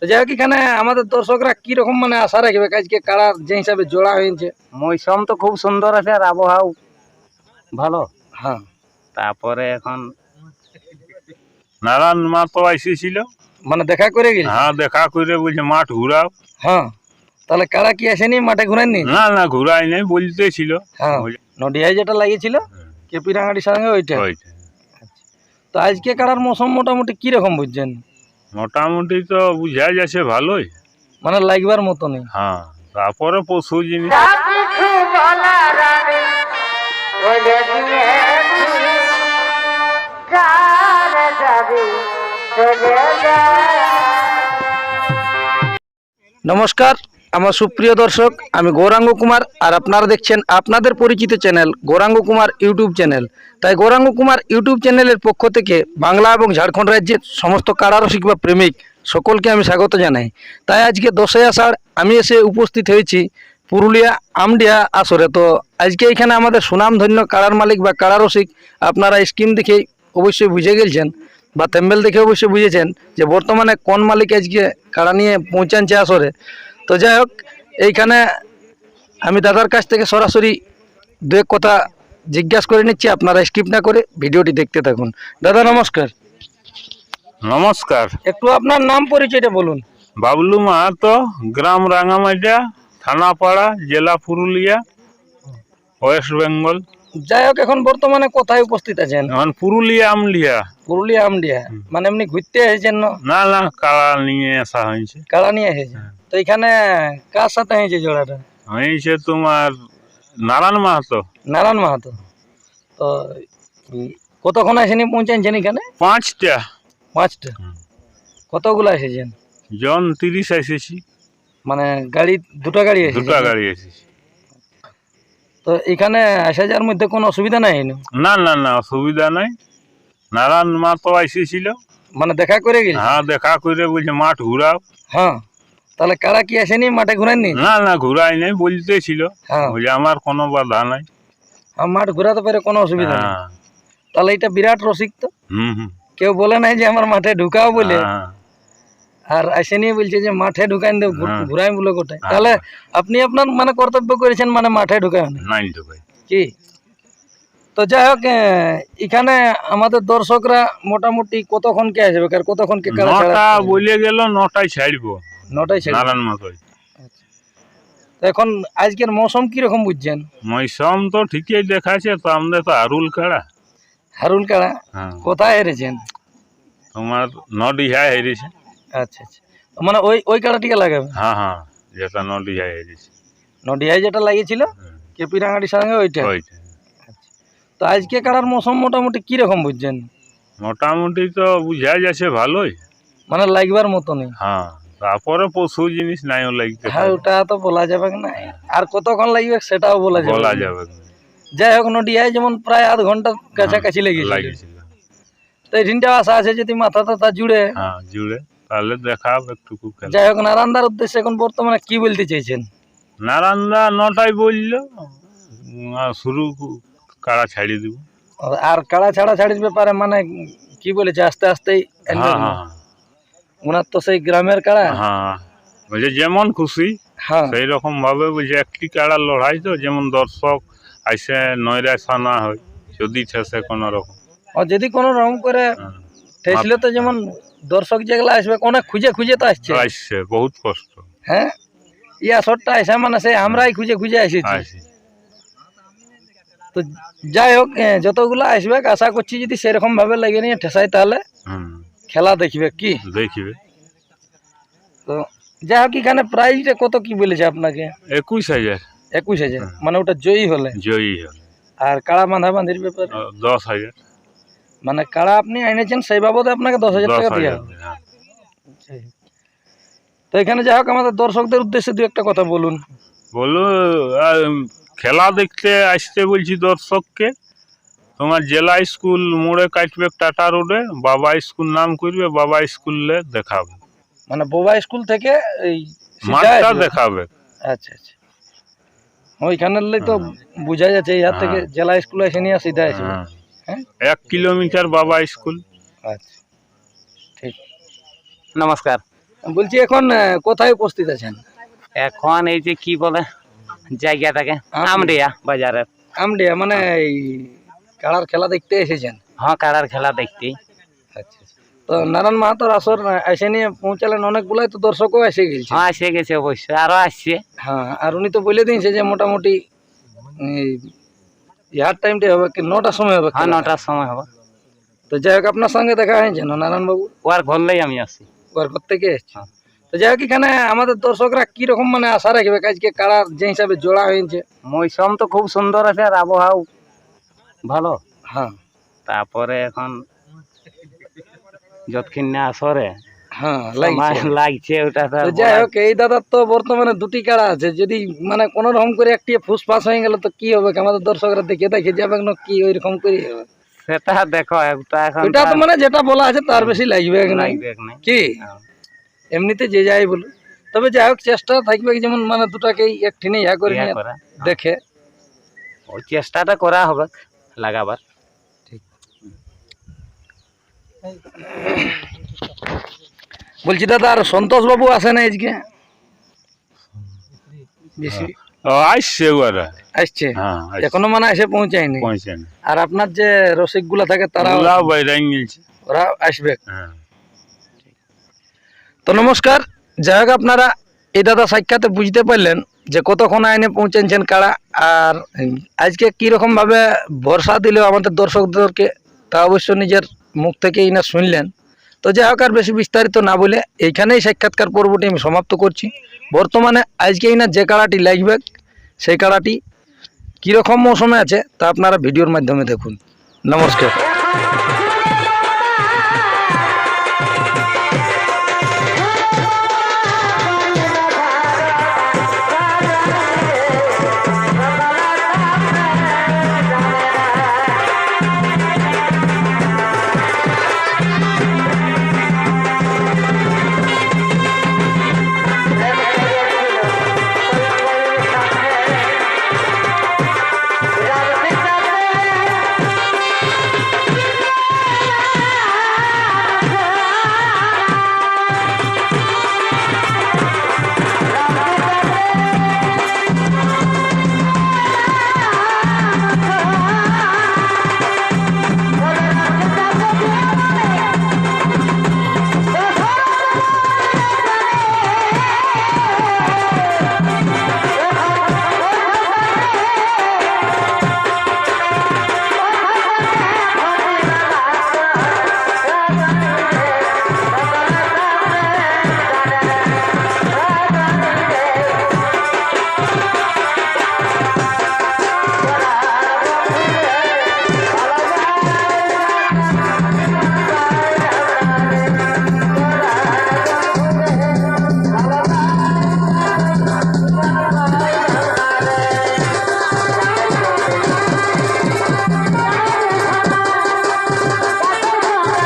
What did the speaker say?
তো যাই হোক এখানে আমাদের দর্শকরা কি রকম মানে আশা রাখবে? আজকে কাড়া যে হিসাবে জোড়া হয়েছে? মৌসুম তো খুব সুন্দর আছে আর আবহাওয়া ভালো। হ্যাঁ। তারপরে এখন নারায়ণ মা তো এসেছিল মানে দেখা করে গেল? হ্যাঁ দেখা করে বলছে মাঠ ঘুরাও। হ্যাঁ। তাহলে কাড়া কি আসেনি? মাঠে ঘুরায়নি না না ঘুরাই নাই বলতেছিল হ্যাঁ। ওই- নডিয়ায় যেটা লাগিয়েছিল কেপি রাঙাটির সঙ্গে ওইটা। ওইটা। তো আজকে কাড়ার মৌসুম মোটামুটি কি রকম বুঝছেন? মোটামুটি তো বুঝা যাচ্ছে ভালোই। মানে লাগবার মতো নেই হ্যাঁ তারপরে পশু জিনিস। নমস্কার। আমার সুপ্রিয় দর্শক, আমি গৌরাঙ্গ কুমার আর আপনারা দেখছেন আপনাদের পরিচিত channel Gauranga Kumar YouTube channel. তাই গৌরাঙ্গ কুমার ইউটিউব চ্যানেলের পক্ষ থেকে বাংলা এবং ঝাড়খণ্ড রাজ্যের সমস্ত কারারসিক বা প্রেমিক সকলকে আমি স্বাগত জানাই। তাই আজকে দশই আষাঢ় আমি এসে উপস্থিত হয়েছি পুরুলিয়া আমডিয়া আসরে। তো আজকে এখানে আমাদের সুনামধন্য কারার মালিক বা কারারসিক আপনারা স্কিম দেখে অবশ্যই বুঝে গেছেন বা থেম্বেল দেখে অবশ্যই বুঝেছেন যে বর্তমানে কোন মালিক আজকে কাড়া নিয়ে পৌঁছানছে আসরে। তো যাই হোক এইখানে আমি দাদার কাছ থেকে সরাসরি দু এক কথা জিজ্ঞাসা করে নিচ্ছি আপনারা স্কিপ না করে ভিডিওটি দেখতে থাকুন। দাদা নমস্কার। নমস্কার। একটু আপনার নাম পরিচয়টা বলুন। বাবলু মাহাতো গ্রাম রাঙামাটিয়া থানাপাড়া জেলা পুরুলিয়া ওয়েস্ট বেঙ্গল। যাই হোক এখন বর্তমানে কোথায় উপস্থিত আছেন? এখন পুরুলিয়া আমলিয়া। পুরুলিয়া আমলিয়া। মানে এমনি ঘুরতে এসেছেন না? না কাড়া নিয়ে আসা হয়েছে। কাড়া নিয়ে এসেছেন। তো এখানে কার সাথে হয়েছে জোড়াটা? হয়েছে তোমার নারায়ণ মাহাতো। নারায়ণ মাহাতো। তো কতক্ষণ আসেনি পৌঁছানছেন এখানে? পাঁচটা। পাঁচটা? কতগুলো এসেছেন? জন তিরিশ এসেছি। মানে গাড়ি দুটো গাড়ি এসেছে? দুটা গাড়ি এসেছি। তো এখানে আসা যাওয়ার মধ্যে কোনো অসুবিধা নাই না না না না অসুবিধা নাই। নারায়ণ মা তো এসেছিল মানে দেখা করে গেল হ্যাঁ দেখা করে বলছে মাঠ ঘুরাও। হ্যাঁ। তাহলে কারা কি আসেনি? মাঠে ঘুরাননি? না না ঘুরাই নাই বলতেছিল হ্যাঁ। বলে আমার কোনো বাধা নাই। মাঠ ঘুরাতে পারে কোনো অসুবিধা নেই। হ্যাঁ। তাহলে এটা বিরাট রসিক তো? কেউ বলে নাই যে আমার মাঠে ঢুকাও বলে। হ্যাঁ, আর আসেনি বলছে যে মাঠে ঢুকাই দেব। ঘুরাই বলে হ্যাঁ। তাহলে আপনি আপনার মানে কর্তব্য করেছেন মানে মাঠে ঢুকায় নাই। তো কি? তো যাই হোক এখানে আমাদের দর্শকরা মোটামুটি কতক্ষণ কে আসবে? আর কতক্ষণ কে কারা নটা বলে গেল নটায় ছাড়বো। নটাই ছেড়ে নারায়ণ মাতই তো এখন আজকের মৌসুম কি রকম বুঝছেন? মৌসুম তো ঠিকই দেখাচ্ছে তো আমাদের তো আরুল কাড়া। হারুল কাড়া? হ্যাঁ। কোথায় হেরেছেন? তোমার নডিহায় হেরেছে। আচ্ছা আচ্ছা। মানে ওই ওই কাড়াটিকে লাগাবে হ্যাঁ হ্যাঁ যেটা নডিহায় হেরেছে। নডিয়ায় যেটা লাগিয়েছিল? হুম, কেপি রাঙাটির সঙ্গে ওইটা? ওইটা। তো আজকে কাড়ার মৌসুম মোটামুটি কি রকম বুঝছেন? মোটামুটি তো বুঝা যাচ্ছে ভালোই। মানে লাগবার মতো নেই হ্যাঁ। তারপরে পশু জিনিস নাইও লাগতে হ্যাঁ ওটা তো বলা যাবে না আর কতক্ষণ লাগবে সেটাও বলা যাবে বলা। যাবে। যাই হোক নডিয়ায় যেমন প্রায় আধ ঘণ্টা কাছাকাছি লেগেছিল। লাগিয়েছিল তো এদিনটাও আশা আছে যদি মাথা টাথা জুড়ে। হ্যাঁ জুড়ে। তাহলে দেখাব একটু খেলা। যাই হোক নারান্দার উদ্দেশ্যে এখন বর্তমানে কি বলতে চাইছেন? নারান্দা নটায় বলল শুরু কাড়া ছাড়িয়ে দিব? আর কাড়া ছাড়া ছাড়ির ব্যাপারে মানে কি বলেছে আস্তে আস্তেই আনবে হ্যাঁ হ্যাঁ। ওনার তো সেই গ্রামের কাড়া। হ্যাঁ বলছে যেমন খুশি হ্যাঁ। সেই রকম ভাবে বলছে একটি কাড়ার লড়াই তো যেমন দর্শক আইসে নৈরাশা না হয় যদি ঠেসে কোনো রকম। আর যদি কোনো রকম করে হ্যাঁ। ঠেসলে তো যেমন দর্শক যেগুলো আসবে অনেক খুঁজে খুঁজে তো আসছে। আসছে বহুত কষ্ট। হ্যাঁ? ইয়া শটটা আসে মানে সেই আমরাই খুঁজে খুঁজে আসছে। তো যাই হোক যতগুলো আসবে আশা করছি যদি সেরকম ভাবে লেগে নিয়ে ঠেসাই তাহলে। হুম। খেলা দেখবে কি? দেখিবে। তো যাই হোক এখানে প্রাইজটা কত কি বলেছে আপনাকে? একুশ হাজার। একুশ হাজার? হুম। মানে ওটা জয়ী হলে? জয়ী হল। আর কাড়া বাঁধা বাঁধির ব্যাপারে দশ হাজার। মানে কাড়া আপনি এনেছেন সেই বাবদে আপনাকে দশ হাজার টাকা দেওয়া হবে। হ্যাঁ। তো এখানে যাই হোক আমাদের দর্শকদের উদ্দেশ্যে দু একটা কথা বলুন। বলো আর খেলা দেখতে আসতে বলছি দর্শককে। তোমার জেলা স্কুল মোড়ে কাটবে টাটা রোডে বাবা স্কুল নাম করবে বাবা স্কুলে দেখাবে। মানে বোবা স্কুল থেকে এই মাঠটা দেখাবে। আচ্ছা আচ্ছা। ওইখানে তো বোঝা যাচ্ছে এই হাত থেকে হ্যাঁ। জেলা স্কুলে এসে নিয়ে সিধা আসবে। হ্যাঁ। হ্যাঁ? এক কিলোমিটার বাবা স্কুল। আচ্ছা। ঠিক। নমস্কার। বলছি এখন কোথায় উপস্থিত আছেন? এখন এই যে কি বলে জায়গাটাকে আমডিয়া। আমডিয়া বাজারের। আমডিয়া মানে এই কাড়ার খেলা দেখতে এসেছেন? হ্যাঁ কারার খেলা দেখতে আচ্ছা তো নারায়ণ মাহাতোর আসর এসে নিয়ে পৌঁছালেন অনেকগুলাই তো দর্শকও এসে গেছে। হ্যাঁ এসে গেছে অবশ্যই আরও আসছে। হ্যাঁ আর উনি তো বলে দিয়েছে যে মোটামুটি ইয়ার টাইমটা হবে কি নটার সময় হবে হ্যাঁ নটার সময় হবে। তো যাই হোক আপনার সঙ্গে দেখা হয়েছে না নারায়ণ বাবু ওর ঘরলেই আমি আসি ওর ঘর থেকে এসছে হ্যাঁ। তো যাই হোক এখানে আমাদের দর্শকরা কি রকম মানে আশা রাখবে? আজকে কাড়ার যে হিসাবে জোড়া হয়েছে। মৌসুম তো খুব সুন্দর আছে আর আবহাওয়া ভালো? হ্যাঁ। তারপরে এখন যতক্ষণ না আসরে হ্যাঁ লাগছে। ওটা তো আর তো যাই হোক এই দাদার তো বর্তমানে দুটি কাড়া আছে। যদি মানে কোনো রকম করে একটি ফুসফাস হয়ে গেল তো কি হবে? আমাদের দর্শকরা দেখে দেখে যাবে না কি ওই করে হবে? সেটা দেখো একটা এখন এটা তো মানে যেটা বলা আছে তার বেশি লাগবে না কি? হ্যাঁ। এমনিতে যে যাই বলুন তবে যাই হোক চেষ্টা থাকবে যেমন মানে দুটাকেই একঠিনে ইয়া করে নিয়ে দেখে। ওই চেষ্টাটা করা হবে। লাগাবার। বলছি দাদা আর সন্তোষ বাবু আসে না আজকে? বেশি? আসছে ওরা আসছে হ্যাঁ এখনও মানে এসে পৌঁছায়নি। পৌঁছে না আর আপনার যে রসিকগুলা থাকে তারা ওরা আসবে। হ্যাঁ। তো নমস্কার যাই হোক আপনারা এই দাদা সাক্ষাতে বুঝতে পারলেন যে কতক্ষণ আইনে পৌঁছেছেন কারা, আর আজকে কীরকম ভাবে ভরসা দিলেও আমাদের দর্শকদেরকে তা অবশ্য নিজের মুখ থেকে ইনা শুনলেন। তো যাই হোক, আর বেশি বিস্তারিত না বলে এইখানেই সাক্ষাৎকার পর্বটি আমি সমাপ্ত করছি। বর্তমানে আজকে ইনা যে কাড়াটি লাগবে, সেই কাড়াটি কীরকম মৌসুমে আছে তা আপনারা ভিডিওর মাধ্যমে দেখুন। নমস্কার।